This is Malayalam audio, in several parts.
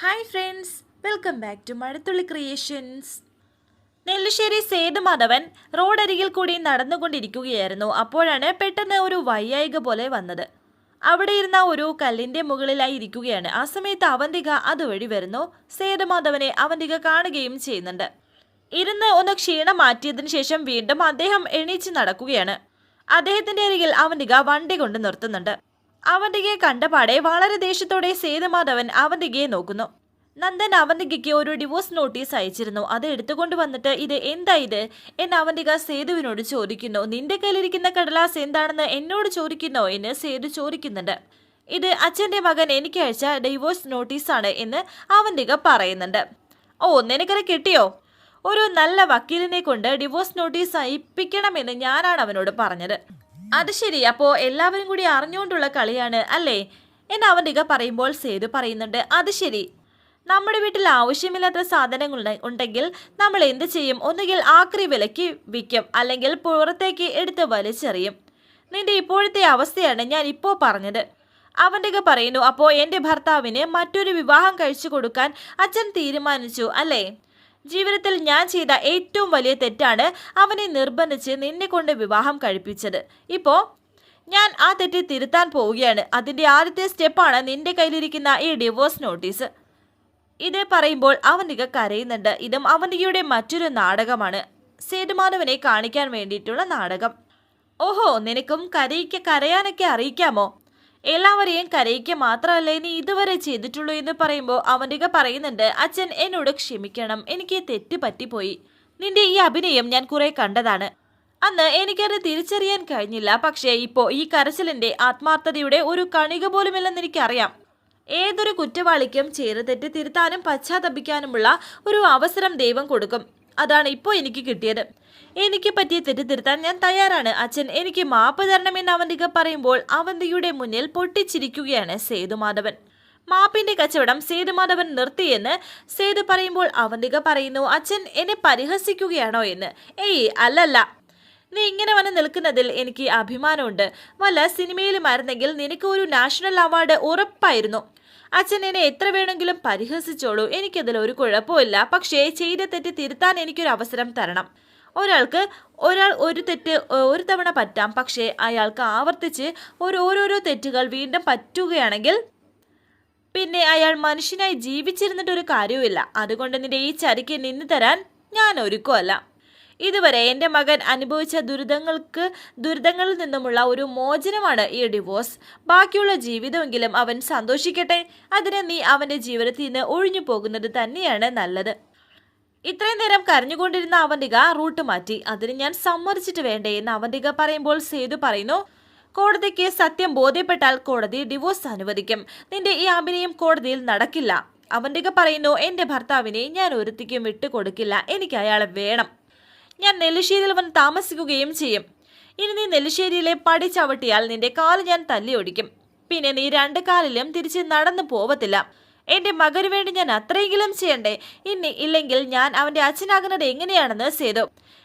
Hi friends welcome back to Mazhathulli creations Nellissery Sethumadhavan റോഡരികിൽ കൂടി നടന്നുകൊണ്ടിരിക്കുകയായിരുന്നു. അപ്പോഴാണ് പെട്ടെന്ന് ഒരു വയ്യായിക പോലെ വന്നത്. അവിടെ ഇരുന്ന ഒരു കല്ലിന്റെ മുകളിലായി ഇരിക്കുകയാണ്. ആ സമയത്ത് അവന്തിക അതുവഴി വരുന്നു. സേതുമാധവനെ അവന്തിക കാണുകയും ചെയ്യുന്നുണ്ട്. ഇരുന്ന് ഒന്ന് ക്ഷീണം മാറ്റിയതിനു ശേഷം വീണ്ടും അദ്ദേഹം എണീച്ച് നടക്കുകയാണ്. അദ്ദേഹത്തിന്റെ അരികിൽ അവന്തിക വണ്ടി കൊണ്ട് നിർത്തുന്നുണ്ട്. അവന്തികയെ കണ്ടപാടെ വളരെ ദേഷ്യത്തോടെ സേതുമാധവൻ അവന്തികയെ നോക്കുന്നു. നന്ദൻ അവന്തികയ്ക്ക് ഒരു ഡിവോഴ്സ് നോട്ടീസ് അയച്ചിരുന്നു. അത് എടുത്തുകൊണ്ട് വന്നിട്ട് ഇത് എന്താ ഇത്? എന്ന് അവന്തിക സേതുവിനോട് ചോദിക്കുന്നു. നിന്റെ കയ്യിലിരിക്കുന്ന കടലാസ് എന്താണെന്ന് എന്നോട് ചോദിക്കുന്നോ എന്ന് സേതു ചോദിക്കുന്നുണ്ട്. ഇത് അച്ഛന്റെ മകൻ എനിക്ക് അയച്ച ഡിവോഴ്സ് നോട്ടീസാണ് എന്ന് അവന്തിക പറയുന്നുണ്ട്. ഓ നിനക്കത് കിട്ടിയോ? ഒരു നല്ല വക്കീലിനെ കൊണ്ട് ഡിവോഴ്സ് നോട്ടീസ് അയപ്പിക്കണമെന്ന് ഞാനാണ് അവനോട് പറഞ്ഞത്. അത് ശരി. അപ്പോ എല്ലാവരും കൂടി അറിഞ്ഞുകൊണ്ടുള്ള കളിയാണ് അല്ലേ? എന്ന് അവന്തിക പറയുമ്പോൾ സേതു പറയുന്നുണ്ട് അത് ശരി. നമ്മുടെ വീട്ടിൽ ആവശ്യമില്ലാത്ത സാധനങ്ങൾ ഉണ്ടെങ്കിൽ നമ്മൾ എന്ത് ചെയ്യും? ഒന്നുകിൽ ആക്രി വിലയ്ക്ക് വിൽക്കും അല്ലെങ്കിൽ പുറത്തേക്ക് എടുത്ത് വലിച്ചെറിയും. നിന്റെ ഇപ്പോഴത്തെ അവസ്ഥയാണ് ഞാൻ ഇപ്പോൾ പറഞ്ഞത്. അവന്റെ പറയുന്നു അപ്പോൾ എന്റെ ഭർത്താവിന് മറ്റൊരു വിവാഹം കഴിച്ചു കൊടുക്കാൻ അച്ഛൻ തീരുമാനിച്ചു അല്ലേ? ജീവിതത്തിൽ ഞാൻ ചെയ്ത ഏറ്റവും വലിയ തെറ്റാണ് അവനെ നിർബന്ധിച്ച് നിന്നെ കൊണ്ട് വിവാഹം കഴിപ്പിച്ചത്. ഇപ്പോ ഞാൻ ആ തെറ്റ് തിരുത്താൻ പോവുകയാണ്. അതിന്റെ ആദ്യത്തെ സ്റ്റെപ്പാണ് നിന്റെ കയ്യിലിരിക്കുന്ന ഈ ഡിവോഴ്സ് നോട്ടീസ്. ഇത് പറയുമ്പോൾ അവനിക കരയുന്നുണ്ട്. ഇതും അവനികയുടെ മറ്റൊരു നാടകമാണ്. സേതുമാധവനെ കാണിക്കാൻ വേണ്ടിയിട്ടുള്ള നാടകം. ഓഹോ നിനക്കും കരയിക്ക കരയാനൊക്കെ അറിയിക്കാമോ? എല്ലാവരെയും കരയിക്ക മാത്രമല്ലേ ഇനി ഇതുവരെ ചെയ്തിട്ടുള്ളൂ എന്ന് പറയുമ്പോൾ അവന്റെ പറയുന്നുണ്ട് അച്ഛൻ എന്നോട് ക്ഷമിക്കണം എനിക്ക് തെറ്റ് പറ്റിപ്പോയി. നിന്റെ ഈ അഭിനയം ഞാൻ കുറെ കണ്ടതാണ്. അന്ന് എനിക്കത് തിരിച്ചറിയാൻ കഴിഞ്ഞില്ല പക്ഷേ ഇപ്പോൾ ഈ കരച്ചിലിന്റെ ആത്മാർത്ഥതയുടെ ഒരു കണിക പോലുമില്ലെന്ന് എനിക്കറിയാം. ഏതൊരു കുറ്റവാളിക്കും ചെയ്ത തെറ്റ് തിരുത്താനും പശ്ചാത്തപിക്കാനുമുള്ള ഒരു അവസരം ദൈവം കൊടുക്കും. അതാണ് ഇപ്പോൾ എനിക്ക് കിട്ടിയത്. എനിക്ക് പറ്റിയ തെറ്റ് തിരുത്താൻ ഞാൻ തയ്യാറാണ്. അച്ഛൻ എനിക്ക് മാപ്പ് തരണമെന്ന് അവന്തിക പറയുമ്പോൾ അവന്തിയുടെ മുന്നിൽ പൊട്ടിച്ചിരിക്കുകയാണ് സേതുമാധവൻ മാപ്പിന്റെ കച്ചവടം സേതുമാധവൻ നിർത്തിയെന്ന് സേതു പറയുമ്പോൾ അവന്തിക പറയുന്നു അച്ഛൻ എന്നെ പരിഹസിക്കുകയാണോ എന്ന്? ഏയ് അല്ലല്ല. നീ ഇങ്ങനെ വന്ന് നിൽക്കുന്നതിൽ എനിക്ക് അഭിമാനമുണ്ട്. വല്ല സിനിമയിലുമായിരുന്നെങ്കിൽ നിനക്ക് ഒരു നാഷണൽ അവാർഡ് ഉറപ്പായിരുന്നു. അച്ഛൻ എന്നെ എത്ര വേണമെങ്കിലും പരിഹസിച്ചോളൂ. എനിക്കതിൽ ഒരു കുഴപ്പമില്ല പക്ഷേ ചെയ്ത തെറ്റ് തിരുത്താൻ എനിക്കൊരു അവസരം തരണം. ഒരാൾക്ക് ഒരാൾ ഒരു തെറ്റ് ഒരു തവണ പറ്റാം. പക്ഷേ അയാൾക്ക് ആവർത്തിച്ച് ഒരു ഓരോരോ തെറ്റുകൾ വീണ്ടും പറ്റുകയാണെങ്കിൽ പിന്നെ അയാൾ മനുഷ്യനായി ജീവിച്ചിരുന്നിട്ടൊരു കാര്യവുമില്ല. അതുകൊണ്ട് നിന്റെ ഈ ചരിക്ക് നിന്ന് തരാൻ ഞാൻ ഒരുക്കുമല്ല. ഇതുവരെ എന്റെ മകൻ അനുഭവിച്ച ദുരിതങ്ങൾക്ക് ദുരിതങ്ങളിൽ നിന്നുമുള്ള ഒരു മോചനമാണ് ഈ ഡിവോഴ്സ് ബാക്കിയുള്ള ജീവിതമെങ്കിലും അവൻ സന്തോഷിക്കട്ടെ. അതിന് നീ അവന്റെ ജീവിതത്തിൽ നിന്ന് ഒഴിഞ്ഞു പോകുന്നത് തന്നെയാണ് നല്ലത്. ഇത്രയും നേരം കരഞ്ഞുകൊണ്ടിരുന്ന അവന്തിക റൂട്ട് മാറ്റി. അതിന് ഞാൻ സമ്മതിച്ചിട്ട് വേണ്ടേ എന്ന് അവന്തിക പറയുമ്പോൾ സേതു പറയുന്നു കോടതിക്ക് സത്യം ബോധ്യപ്പെട്ടാൽ കോടതി ഡിവോഴ്സ് അനുവദിക്കും. നിന്റെ ഈ അഭിനയം കോടതിയിൽ നടക്കില്ല. അവന്തിക പറയുന്നു എന്റെ ഭർത്താവിനെ ഞാൻ ഒരുത്തിക്കും വിട്ടുകൊടുക്കില്ല. എനിക്ക് അയാളെ വേണം. ഞാൻ നെല്ലിശ്ശേരിയിൽ വന്ന് താമസിക്കുകയും ചെയ്യും. ഇനി നീ നെല്ലിശ്ശേരിയിലെ പടി ചവിട്ടിയാൽ നിന്റെ കാൽ ഞാൻ തല്ലിയൊടിക്കും പിന്നെ നീ രണ്ട് കാലിലും തിരിച്ച് നടന്നു പോവത്തില്ല. എന്റെ മകന് വേണ്ടി ഞാൻ അത്രയെങ്കിലും ചെയ്യണ്ടേ? ഇനി ഇല്ലെങ്കിൽ ഞാൻ അവന്റെ അച്ഛനാകുന്നത് എങ്ങനെയാണെന്ന് സേതു.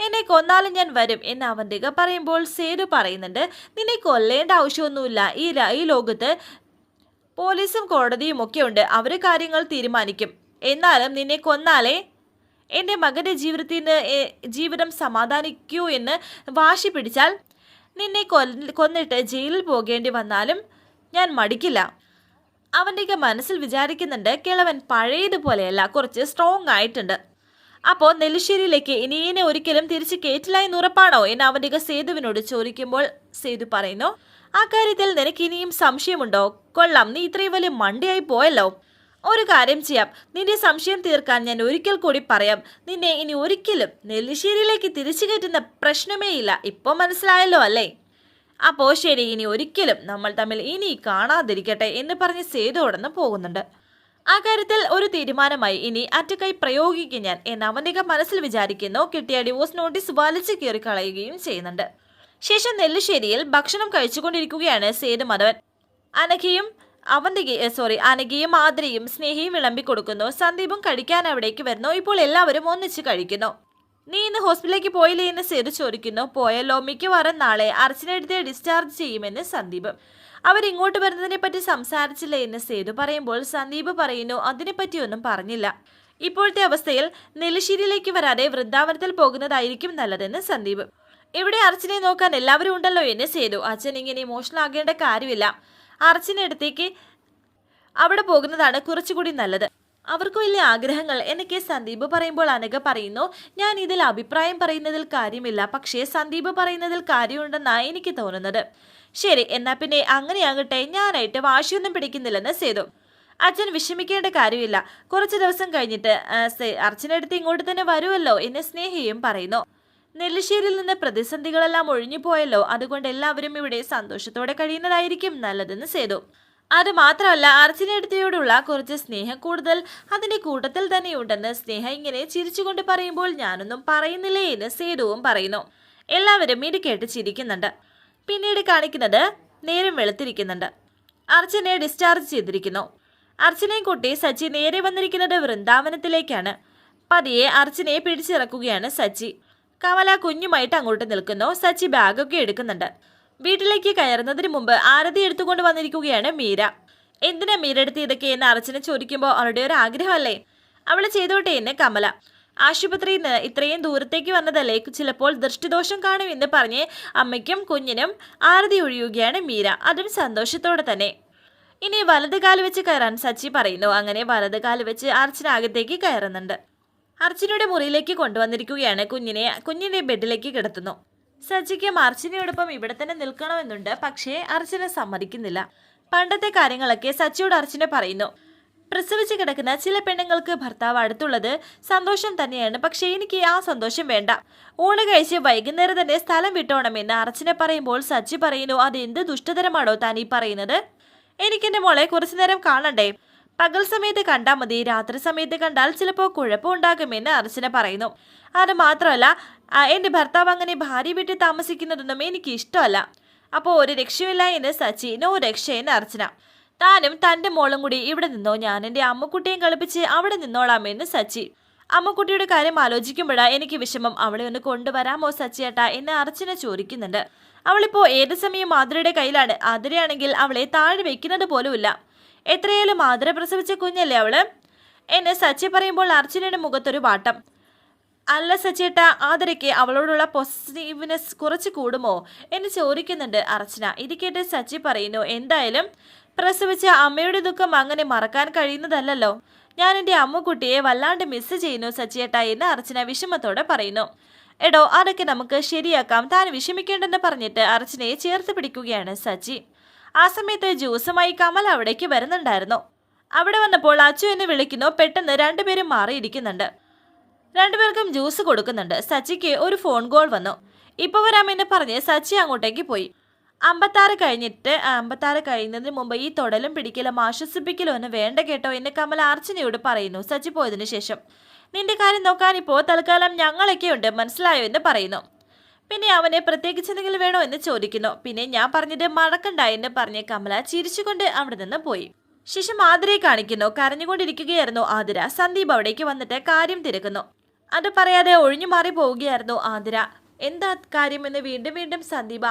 എന്നെ കൊന്നാലും ഞാൻ വരും എന്ന് അവന്തിക പറയുമ്പോൾ സേതു പറയുന്നുണ്ട്. നിന്നെ കൊല്ലേണ്ട ആവശ്യമൊന്നുമില്ല. ഈ ഈ ലോകത്ത് പോലീസും കോടതിയും ഒക്കെ ഉണ്ട്. അവർ കാര്യങ്ങൾ തീരുമാനിക്കും. എന്നാലും നിന്നെ കൊന്നാലേ എന്റെ മകന്റെ ജീവിതത്തിൽ നിന്ന് ജീവിതം സമാധാനിക്കൂ എന്ന് വാശി പിടിച്ചാൽ നിന്നെ കൊന്നിട്ട് ജയിലിൽ പോകേണ്ടി വന്നാലും ഞാൻ മടിക്കില്ല. അവന്റെയൊക്കെ മനസ്സിൽ വിചാരിക്കുന്നുണ്ട് കിളവൻ പഴയതുപോലെയല്ല കുറച്ച് സ്ട്രോങ് ആയിട്ടുണ്ട്. അപ്പോൾ നെല്ലിശ്ശേരിയിലേക്ക് ഇനിയെ ഒരിക്കലും തിരിച്ച് കേറ്റില്ല എന്ന് ഉറപ്പാണോ എന്ന് അവന്റെയൊക്കെ സേതുവിനോട് ചോദിക്കുമ്പോൾ സേതു പറയുന്നു ആ കാര്യത്തിൽ നിനക്ക് ഇനിയും സംശയമുണ്ടോ? കൊള്ളാം നീ ഇത്രയും വലിയ മണ്ടിയായി പോയല്ലോ. ഒരു കാര്യം ചെയ്യാം. നിന്റെ സംശയം തീർക്കാൻ ഞാൻ ഒരിക്കൽ കൂടി പറയാം. നിന്നെ ഇനി ഒരിക്കലും നെല്ലിശ്ശേരിയിലേക്ക് തിരിച്ചു കയറ്റുന്ന പ്രശ്നമേ ഇല്ല. ഇപ്പോൾ മനസ്സിലായല്ലോ അല്ലേ? അപ്പോൾ ശരി ഇനി ഒരിക്കലും നമ്മൾ തമ്മിൽ ഇനി കാണാതിരിക്കട്ടെ എന്ന് പറഞ്ഞ് സേതു ഉടന്ന് പോകുന്നുണ്ട്. ആ കാര്യത്തിൽ ഒരു തീരുമാനമായി. ഇനി അറ്റക്കൈ പ്രയോഗിക്കും ഞാൻ എന്ന് അവന്റെ മനസ്സിൽ വിചാരിക്കുന്നു. കിട്ടിയ ഡിവോഴ്സ് നോട്ടീസ് വലിച്ചു കയറി കളയുകയും ചെയ്യുന്നുണ്ട്. ശേഷം നെല്ലിശ്ശേരിയിൽ ഭക്ഷണം കഴിച്ചുകൊണ്ടിരിക്കുകയാണ് സേതു മധവൻ അനഘയും അവന്തിക സോറി അനഘയും ആതിരയും സ്നേഹിയും വിളമ്പി കൊടുക്കുന്നു. സന്ദീപും കഴിക്കാൻ അവിടേക്ക് വരുന്നു. ഇപ്പോൾ എല്ലാവരും ഒന്നിച്ച് കഴിക്കുന്നു. നീ ഇന്ന് ഹോസ്പിറ്റലിലേക്ക് പോയില്ലേ എന്ന് സേതു ചോദിക്കുന്നു. പോയല്ലോ മിക്കവാറും നാളെ അർച്ചനെടുത്ത് ഡിസ്ചാർജ് ചെയ്യുമെന്ന് സന്ദീപ്. അവരിങ്ങോട്ട് വരുന്നതിനെ പറ്റി സംസാരിച്ചില്ല എന്ന് സേതു പറയുമ്പോൾ സന്ദീപ് പറയുന്നു അതിനെപ്പറ്റിയൊന്നും പറഞ്ഞില്ല. ഇപ്പോഴത്തെ അവസ്ഥയിൽ നെല്ലിശ്ശേരിയിലേക്ക് വരാതെ വൃന്ദാവനത്തിൽ പോകുന്നതായിരിക്കും നല്ലതെന്ന് സന്ദീപ്. ഇവിടെ അർച്ചനെ നോക്കാൻ എല്ലാവരും ഉണ്ടല്ലോ എന്ന് സേതു. അച്ഛൻ ഇങ്ങനെ ഇമോഷണൽ ആകേണ്ട കാര്യമില്ല. അർച്ചനടുത്തേക്ക് അവിടെ പോകുന്നതാണ് കുറച്ചുകൂടി നല്ലത്. അവർക്ക് വലിയ ആഗ്രഹങ്ങൾ. എനിക്ക് സന്ദീപ് പറയുമ്പോൾ അനഘ പറയുന്നു ഞാൻ ഇതിൽ അഭിപ്രായം പറയുന്നതിൽ കാര്യമില്ല. പക്ഷേ സന്ദീപ് പറയുന്നതിൽ കാര്യമുണ്ടെന്നാണ് എനിക്ക് തോന്നുന്നത്. ശരി എന്നാ പിന്നെ അങ്ങനെയാകട്ടെ. ഞാനായിട്ട് വാശിയൊന്നും പിടിക്കുന്നില്ലെന്ന് സേതു. അച്ഛൻ വിഷമിക്കേണ്ട കാര്യമില്ല. കുറച്ച് ദിവസം കഴിഞ്ഞിട്ട് അർച്ചനടുത്ത് ഇങ്ങോട്ട് തന്നെ വരുമല്ലോ എന്ന് സ്നേഹിയും പറയുന്നു. നെല്ലിശ്ശേരിയിൽ നിന്ന് പ്രതിസന്ധികളെല്ലാം ഒഴിഞ്ഞു പോയല്ലോ അതുകൊണ്ട് എല്ലാവരും ഇവിടെ സന്തോഷത്തോടെ കഴിയുന്നതായിരിക്കും നല്ലതെന്ന് സേതു. അത് മാത്രമല്ല അർച്ചനയെടുത്തയോടുള്ള കുറച്ച് സ്നേഹം കൂടുതൽ അതിന്റെ കൂട്ടത്തിൽ തന്നെയുണ്ടെന്ന് സ്നേഹ ഇങ്ങനെ ചിരിച്ചുകൊണ്ട് പറയുമ്പോൾ ഞാനൊന്നും പറയുന്നില്ലേ എന്ന് സേതുവും പറയുന്നു. എല്ലാവരും ഇത് കേട്ട് ചിരിക്കുന്നുണ്ട്. പിന്നീട് കാണിക്കുന്നത് നേരം വെളുത്തിരിക്കുന്നുണ്ട്. അർച്ചനെ ഡിസ്ചാർജ് ചെയ്തിരിക്കുന്നു. അർച്ചനയും കുട്ടി സച്ചി നേരെ വന്നിരിക്കുന്നത് വൃന്ദാവനത്തിലേക്കാണ്. പതിയെ അർച്ചനയെ പിടിച്ചിറക്കുകയാണ് സച്ചി. കമല കുഞ്ഞുമായിട്ട് അങ്ങോട്ട് നിൽക്കുന്നു. സച്ചി ബാഗൊക്കെ എടുക്കുന്നുണ്ട്. വീട്ടിലേക്ക് കയറുന്നതിന് മുമ്പ് ആരതി എടുത്തുകൊണ്ട് വന്നിരിക്കുകയാണ് മീര. എന്തിനാ മീര എടുത്ത് ഇതൊക്കെ എന്ന് അർച്ചന ചോദിക്കുമ്പോൾ അവളുടെ ഒരു ആഗ്രഹമല്ലേ? അവൾ ചെയ്തോട്ടെ എന്ന് കമല. ആശുപത്രിയിൽ നിന്ന് ഇത്രയും ദൂരത്തേക്ക് വന്നതല്ലേ? ചിലപ്പോൾ ദൃഷ്ടിദോഷം കാണുമെന്ന് പറഞ്ഞ് അമ്മയ്ക്കും കുഞ്ഞിനും ആരതി ഒഴിയുകയാണ് മീര. അതും സന്തോഷത്തോടെ തന്നെ. ഇനി വലത് കാൽ വെച്ച് കയറാൻ സച്ചി പറയുന്നു. അങ്ങനെ വലത് കാൽ വെച്ച് അർച്ചന അകത്തേക്ക് കയറുന്നുണ്ട്. അർച്ചനയുടെ മുറിയിലേക്ക് കൊണ്ടുവന്നിരിക്കുകയാണ്. കുഞ്ഞിനെ കുഞ്ഞിനെ ബെഡിലേക്ക് കിടത്തുന്നു. സജിക്കും അർച്ചനയോടൊപ്പം ഇവിടെ തന്നെ നിൽക്കണമെന്നുണ്ട്. പക്ഷേ അർച്ചന സമ്മതിക്കുന്നില്ല. പണ്ടത്തെ കാര്യങ്ങളൊക്കെ സച്ചിയോട് അർച്ചന പറയുന്നു. പ്രസവിച്ച് കിടക്കുന്ന ചില പെണ്ണുങ്ങൾക്ക് ഭർത്താവ് അടുത്തുള്ളത് സന്തോഷം തന്നെയാണ്. പക്ഷേ എനിക്ക് ആ സന്തോഷം വേണ്ട. ഊണ് കഴിച്ച് വൈകുന്നേരം തന്നെ സ്ഥലം വിട്ടോണമെന്ന് അർച്ചന പറയുമ്പോൾ സച്ചി പറയുന്നു അത് എന്ത് ദുഷ്ടതരമാണോ ഈ പറയുന്നത്? എനിക്കെന്റെ മോളെ കുറച്ചു നേരം കാണണ്ടേ? പകൽ സമയത്ത് കണ്ടാൽ മതി രാത്രി സമയത്ത് കണ്ടാൽ ചിലപ്പോൾ കുഴപ്പമുണ്ടാകുമെന്ന് അർച്ചന പറയുന്നു. അത് മാത്രമല്ല എന്റെ ഭർത്താവ് അങ്ങനെ ഭാര്യ വീട്ടിൽ താമസിക്കുന്നതൊന്നും എനിക്ക് ഇഷ്ടമല്ല അപ്പോൾ ഒരു രക്ഷയില്ല എന്ന് സച്ചി നോ രക്ഷ എന്ന് അർച്ചന. താനും തന്റെ മോളും കൂടി ഇവിടെ നിന്നോ? ഞാൻ എന്റെ അമ്മക്കുട്ടിയും കളിപ്പിച്ച് അവിടെ നിന്നോളാമെന്ന് സച്ചി. അമ്മക്കുട്ടിയുടെ കാര്യം ആലോചിക്കുമ്പോഴാണ് എനിക്ക് വിഷമം. അവളെ ഒന്ന് കൊണ്ടുവരാമോ സച്ചിയേട്ടാ? എന്ന് അർച്ചന ചോദിക്കുന്നുണ്ട്. അവളിപ്പോൾ ഏത് സമയം മാതിരയുടെ കയ്യിലാണ്? അതിരയാണെങ്കിൽ അവളെ താഴെ വെക്കുന്നത് പോലുമില്ല. എത്രയായാലും മാതൃ പ്രസവിച്ച കുഞ്ഞല്ലേ അവൾ? എന്നെ സച്ചി പറയുമ്പോൾ അർച്ചനയുടെ മുഖത്തൊരു വാട്ടം. അല്ല സച്ചേട്ട ആദരയ്ക്ക് അവളോടുള്ള പോസിറ്റീവ്നെസ് കുറച്ച് കൂടുമോ? എന്ന് ചോദിക്കുന്നുണ്ട് അർച്ചന. ഇത് കേട്ട് സച്ചി പറയുന്നു എന്തായാലും പ്രസവിച്ച അമ്മയുടെ ദുഃഖം അങ്ങനെ മറക്കാൻ കഴിയുന്നതല്ലല്ലോ. ഞാൻ എന്റെ അമ്മുക്കുട്ടിയെ വല്ലാണ്ട് മിസ് ചെയ്യുന്നു സച്ചിയേട്ട എന്ന് അർച്ചന വിഷമത്തോടെ പറയുന്നു. എടോ അതൊക്കെ നമുക്ക് ശരിയാക്കാം. താൻ വിഷമിക്കേണ്ടെന്ന് പറഞ്ഞിട്ട് അർച്ചനയെ ചേർത്ത് പിടിക്കുകയാണ് സച്ചി. ആ സമയത്ത് ജ്യൂസുമായി കമൽ അവിടേക്ക് വരുന്നുണ്ടായിരുന്നു. അവിടെ വന്നപ്പോൾ അച്ചു എന്ന് വിളിക്കുന്നു പെട്ടെന്ന് രണ്ടുപേരും മാറിയിരിക്കുന്നുണ്ട്. രണ്ടുപേർക്കും ജ്യൂസ് കൊടുക്കുന്നുണ്ട്. സച്ചിക്ക് ഒരു ഫോൺ കോൾ വന്നു. ഇപ്പൊ വരാമെന്ന് പറഞ്ഞ് സച്ചി അങ്ങോട്ടേക്ക് പോയി. അമ്പത്താറ് കഴിഞ്ഞിട്ട് അമ്പത്താറ് കഴിയുന്നതിന് മുമ്പ് ഈ തൊടലും പിടിക്കലും ആശ്വസിപ്പിക്കലും ഒന്ന് വേണ്ട കേട്ടോ എന്ന് കമൽ അർച്ചനയോട് പറയുന്നു. സച്ചി പോയതിനു ശേഷം നിന്റെ കാര്യം നോക്കാൻ ഇപ്പോൾ തൽക്കാലം ഞങ്ങളൊക്കെ ഉണ്ട് മനസ്സിലായോ? എന്ന് പറയുന്നു. പിന്നെ അവനെ പ്രത്യേകിച്ച് എന്തെങ്കിലും വേണോ എന്ന് ചോദിക്കുന്നു. പിന്നെ ഞാൻ പറഞ്ഞത് മറക്കണ്ട എന്ന് പറഞ്ഞ് കമല ചിരിച്ചുകൊണ്ട് അവിടെ നിന്ന് പോയി. ശേഷം ആതിരയെ കാണിക്കുന്നു. കരഞ്ഞുകൊണ്ടിരിക്കുകയായിരുന്നു ആതിര. സന്ദീപ് അവിടേക്ക് വന്നിട്ട് കാര്യം തിരക്കുന്നു. അത് പറയാതെ ഒഴിഞ്ഞു മാറി പോവുകയായിരുന്നു ആതിര. എന്താ കാര്യം കാര്യമെന്ന് വീണ്ടും വീണ്ടും സന്ദീപ്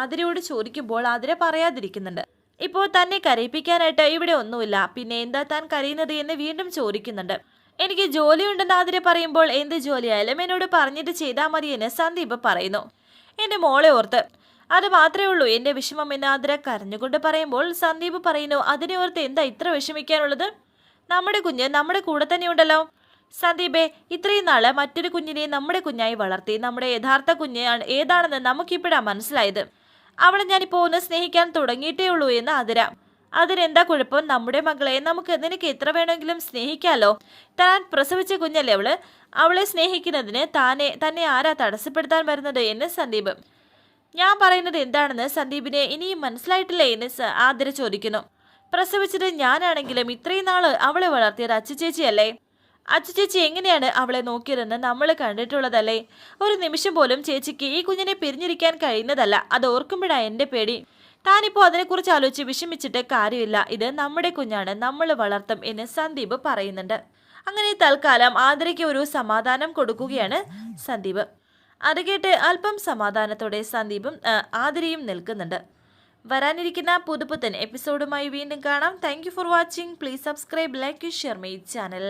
ആതിരയോട് ചോദിക്കുമ്പോൾ ആതിര പറയാതിരിക്കുന്നുണ്ട്. ഇപ്പോൾ തന്നെ കരയിപ്പിക്കാനായിട്ട് ഇവിടെ ഒന്നുമില്ല. പിന്നെ എന്താ താൻ കരയുന്നത് എന്ന് വീണ്ടും ചോദിക്കുന്നുണ്ട്. എനിക്ക് ജോലിയുണ്ടെന്ന് ആതിര പറയുമ്പോൾ എന്ത് ജോലിയായാലും എന്നോട് പറഞ്ഞിട്ട് ചെയ്താൽ മതി എന്ന് സന്ദീപ് പറയുന്നു. എന്റെ മോളെ ഓർത്ത് അത് മാത്രമേ ഉള്ളൂ. എന്റെ വിഷമം എന്ന് ആതിര കരഞ്ഞുകൊണ്ട് പറയുമ്പോൾ സന്ദീപ് പറയുന്നു അതിനെ ഓർത്ത് എന്താ ഇത്ര വിഷമിക്കാനുള്ളത്? നമ്മുടെ കുഞ്ഞ് നമ്മുടെ കൂടെ തന്നെയുണ്ടല്ലോ സന്ദീപെ ഇത്രയും നാൾ മറ്റൊരു കുഞ്ഞിനെ നമ്മുടെ കുഞ്ഞായി വളർത്തി നമ്മുടെ യഥാർത്ഥ കുഞ്ഞ് ഏതാണെന്ന് നമുക്കിപ്പോഴാണ് മനസ്സിലായത്. അവളെ ഞാനിപ്പോ ഒന്ന് സ്നേഹിക്കാൻ തുടങ്ങിയിട്ടേ ഉള്ളൂ എന്ന് അതിര അതിനെന്താ കുഴപ്പം? നമ്മുടെ മകളെ നമുക്ക് നിനക്ക് എത്ര വേണമെങ്കിലും സ്നേഹിക്കാലോ? താൻ പ്രസവിച്ച കുഞ്ഞല്ലേ അവൾ? അവളെ സ്നേഹിക്കുന്നതിന് താനെ തന്നെ ആരാ തടസ്സപ്പെടുത്താൻ വരുന്നത് എന്ന് സന്ദീപ്. ഞാൻ പറയുന്നത് എന്താണെന്ന് സന്ദീപിനെ ഇനിയും മനസ്സിലായിട്ടില്ലേ എന്ന് ആദര ചോദിക്കുന്നു. പ്രസവിച്ചത് ഞാനാണെങ്കിലും ഇത്രയും നാൾ അവളെ വളർത്തിയത് അച്ചു ചേച്ചിയല്ലേ അച്ചു ചേച്ചി എങ്ങനെയാണ് അവളെ നോക്കിയതെന്ന് നമ്മൾ കണ്ടിട്ടുള്ളതല്ലേ? ഒരു നിമിഷം പോലും ചേച്ചിക്ക് ഈ കുഞ്ഞിനെ പിരിഞ്ഞിരിക്കാൻ കഴിയുന്നതല്ല. അത് ഓർക്കുമ്പോഴാ എന്റെ പേടി. താനിപ്പോൾ അതിനെക്കുറിച്ച് ആലോചിച്ച് വിഷമിച്ചിട്ട് കാര്യമില്ല. ഇത് നമ്മുടെ കുഞ്ഞാണ്. നമ്മൾ വളർത്തും എന്ന് സന്ദീപ് പറയുന്നുണ്ട്. അങ്ങനെ തൽക്കാലം ആതിരയ്ക്ക് ഒരു സമാധാനം കൊടുക്കുകയാണ് സന്ദീപ്. അത് കേട്ട് അല്പം സമാധാനത്തോടെ സന്ദീപും ആതിരയും നിൽക്കുന്നുണ്ട്. വരാനിരിക്കുന്ന പുതുപുത്തൻ എപ്പിസോഡുമായി വീണ്ടും കാണാം. Thank for watching please subscribe like share my channel